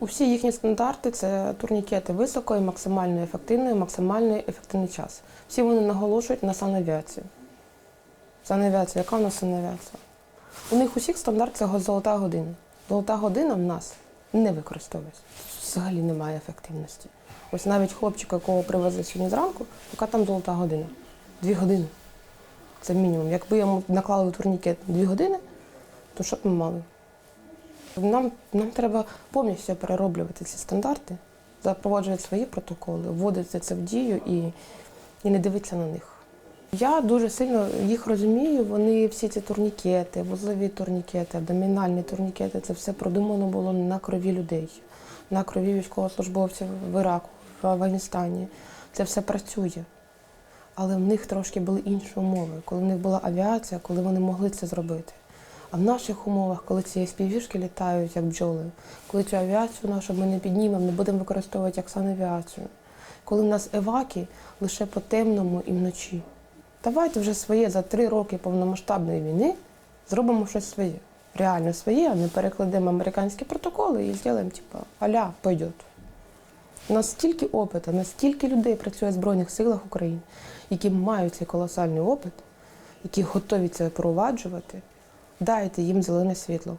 Усі їхні стандарти це турнікети високої, максимально ефективної, максимальний ефективний час. Всі вони наголошують на санавіацію. Санавіація, яка у нас санавіація? У них усіх стандарт це золота година. Золота година в нас не використовується. Взагалі немає ефективності. Ось навіть хлопчика, якого привезли сьогодні зранку, яка там золота година? Дві години. Це мінімум. Якби йому наклали турнікет дві години, то що б ми мали? Нам, нам треба повністю перероблювати ці стандарти, запроваджувати свої протоколи, вводити це в дію і, і не дивитися на них. Я дуже сильно їх розумію. Вони всі ці турнікети, вузлові турнікети, абдомінальні турнікети це все продумано було на крові людей, на крові військовослужбовців в Іраку, в Афганістані. Це все працює. Але в них трошки були інші умови, коли в них була авіація, коли вони могли це зробити. А в наших умовах, коли ці співвішки літають як бджоли, коли цю авіацію нашу ми не піднімемо, не будемо використовувати як санавіацію, коли в нас еваки лише по темному і вночі. Давайте вже своє за три роки повномасштабної війни зробимо щось своє. Реально своє, а не перекладемо американські протоколи і зробимо, типу, аля, пойдет. У нас стільки опиту, настільки людей працює в Збройних силах України, які мають цей колосальний опит, які готові це впроваджувати. Дайте їм зелене світло.